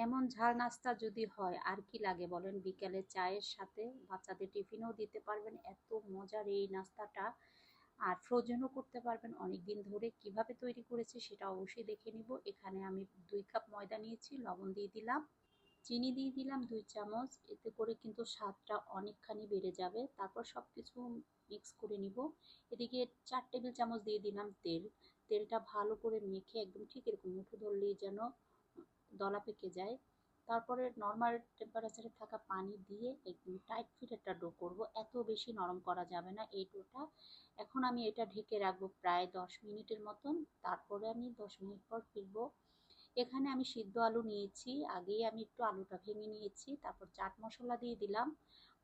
এমন ঝাল নাস্তা যদি হয়, আর কি লাগে বলেন? বিকেলে চায়ের সাথে বাচ্চাদের টিফিনও দিতে পারবেন। এত মজার এই নাস্তাটা। আর ফ্রোজেনও করতে পারবেন। অনেক দিন ধরে কীভাবে তৈরি করেছি সেটা অবশ্যই দেখে নিব। এখানে আমি দুই কাপ ময়দা নিয়েছি, লবণ দিয়ে দিলাম। চিনি দিয়ে দিলাম দুই চামচ। এতে করে কিন্তু স্বাদটা অনেকখানি বেড়ে যাবে। তারপর সব কিছু মিক্স করে নিব। এদিকে চার টেবিল চামচ দিয়ে দিলাম তেল। তেলটা ভালো করে মেখে একদম ঠিক এরকম মুঠো ধরলেই যেন দলা পেকে যায়। তারপরে নর্মাল টেম্পারেচারে থাকা পানি দিয়ে একদম টাইট ফিট একটা ডো করব। এত বেশি নরম করা যাবে না এই ডোটা। এখন আমি এটা ঢেকে রাখব প্রায় দশ মিনিটের মতন। তারপরে আমি দশ মিনিট পর ফিরবো। এখানে আমি সিদ্ধ আলু নিয়েছি। আগেই আমি একটু আলুটা ভেঙে নিয়েছি। তারপর চাট মশলা দিয়ে দিলাম।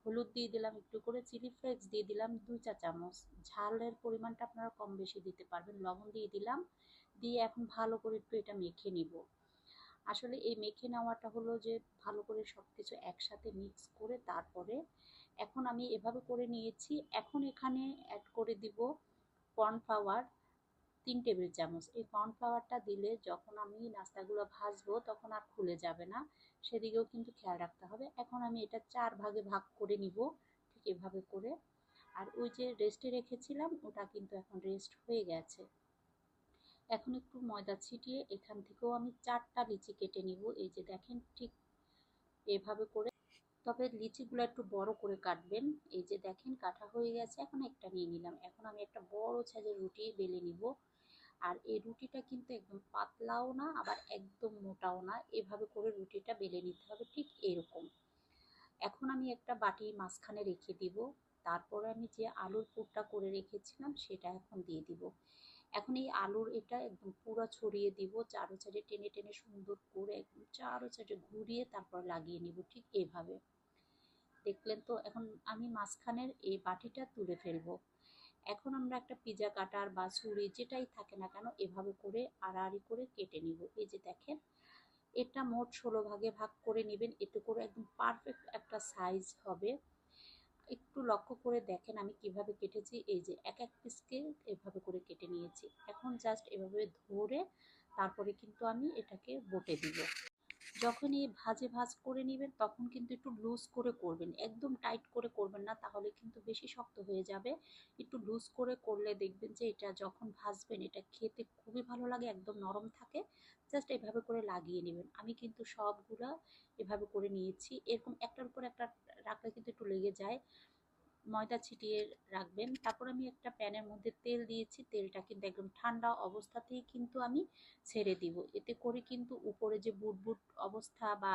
হলুদ দিয়ে দিলাম একটু করে চিলি ফ্লেক্স দিয়ে দিলাম দুই চা চামচ। ঝালের পরিমাণটা আপনারা কম বেশি দিতে পারবেন। লবণ দিয়ে দিলাম। দিয়ে এখন ভালো করে একটু এটা মেখে নিব। আসলে এই মেখে নেওয়াটা হলো যে ভালো করে সব কিছু একসাথে মিক্স করে তারপরে এখন আমি এভাবে করে নিয়েছি। এখন এখানে অ্যাড করে দিব কর্নফ্লাওয়ার তিন টেবিল চামচ। এই কর্নফ্লাওয়ারটা দিলে যখন আমি নাস্তাগুলো ভাজবো তখন আর খুলে যাবে না। সেদিকেও কিন্তু খেয়াল রাখতে হবে। এখন আমি এটা চার ভাগে ভাগ করে নিব ঠিক এভাবে করে। আর ওই যে রেস্টে রেখেছিলাম ওটা কিন্তু এখন রেস্ট হয়ে গেছে। এখন একটু ময়দা ছিটিয়ে এখান থেকেও আমি চারটা লিচি কেটে নিব। এই যে দেখেন ঠিক এভাবে করে। তবে লিচিগুলো একটু বড় করে কাটবেন। এই যে দেখেন কাটা হয়ে গেছে, এখন একটা নিয়ে নিলাম। এখন আমি একটা বড় সাইজের রুটি বেলে নিব। আর এই রুটিটা কিন্তু একদম পাতলাও না, আবার একদম মোটাও না। এভাবে করে রুটিটা বেলে নিতে হবে ঠিক এরকম। এখন আমি একটা বাটি মাঝখানে রেখে দিব। তারপরে আমি যে আলুর পুরটা করে রেখেছিলাম, সেটা এখন দিয়ে দিব। এখন এই আলুর এটা একদম পুরো ছড়িয়ে দিব চারো সাইডে টেনে টেনে সুন্দর করে একদম চারো সাইডে ঘুরিয়ে তারপর লাগিয়ে নিব ঠিক এভাবে। দেখলেন তো, এখন আমি মাঝখানের এই বাটিটা তুলে ফেলব। এখন আমরা একটা পিজা কাটার বা ছুরি যেটাই থাকে না কেন এভাবে করে আড়াআড়ি করে কেটে নিব। এই যে দেখেন, এটা মোট ষোলো ভাগে ভাগ করে নেবেন, এতে করে একদম পারফেক্ট একটা সাইজ হবে। একটু লক্ষ্য করে দেখেন আমি কীভাবে কেটেছি। এই যে এক এক পিসকে এভাবে করে কেটে নিয়েছি এখন জাস্ট এভাবে ধরে তারপরে কিন্তু আমি এটাকে বটে দিব। যখন এই ভাজে ভাজ করে নেবেন তখন কিন্তু একটু লুজ করে করবেন। একদম টাইট করে করবেন না, তাহলে কিন্তু বেশি শক্ত হয়ে যাবে। একটু লুজ করে করলে দেখবেন যে এটা যখন ভাজবেন, এটা খেতে খুবই ভালো লাগে, একদম নরম থাকে। জাস্ট এভাবে করে লাগিয়ে নেবেন। আমি কিন্তু সবগুলা এভাবে করে নিয়েছি। এরকম একটার উপর একটা রাখলে কিন্তু একটু লেগে যায়। ময়দা ছিটিয়ে রাখবেন। তারপর আমি একটা প্যানের মধ্যে তেল দিয়েছি। তেলটা কিন্তু একদম ঠান্ডা অবস্থাতেই কিন্তু আমি ছেড়ে দিব। এতে করে কিন্তু উপরে যে বুটবুট অবস্থা বা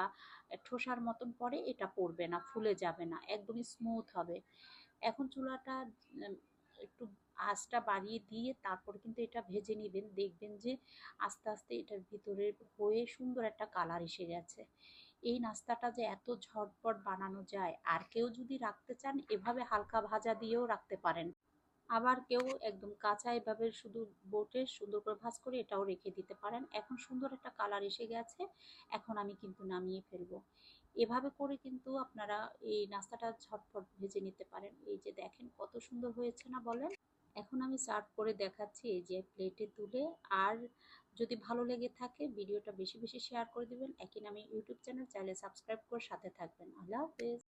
ঠোসার মতন পরে এটা পড়বে না, ফুলে যাবে না, একদমই স্মুথ হবে। এখন চুলাটা একটু আঁচটা বাড়িয়ে দিয়ে তারপর কিন্তু এটা ভেজে নেবেন। দেখবেন যে আস্তে আস্তে এটার ভিতরে হয়ে সুন্দর একটা কালার এসে গেছে। এই নাস্তাটা যে এত ঝটপট বানানো যায়, আর কেউ যদি রাখতে চান, এভাবে হালকা ভাজা দিয়েও রাখতে পারেন। আবার কেউ একদম কাঁচা এভাবে শুধু বোটে সুন্দর করে ভাজ করে এটাও রেখে দিতে পারেন। এখন সুন্দর একটা কালার এসে গেছে, এখন আমি কিন্তু নামিয়ে ফেলব। এভাবে করে কিন্তু আপনারা এই নাস্তাটা ঝটপট ভেজে নিতে পারেন। এই যে দেখেন কত সুন্দর হয়েছে না বলেন? এখন আমি সার্ভ করে দেখাচ্ছি এই যে প্লেটে তুলে, আর যদি ভালো লেগে থাকে, ভিডিওটা বেশি বেশি শেয়ার করে দিবেন। একই নামে ইউটিউব চ্যানেল চাইলে সাবস্ক্রাইব করে সাথে থাকবেন। আল্লাহ হাফেজ।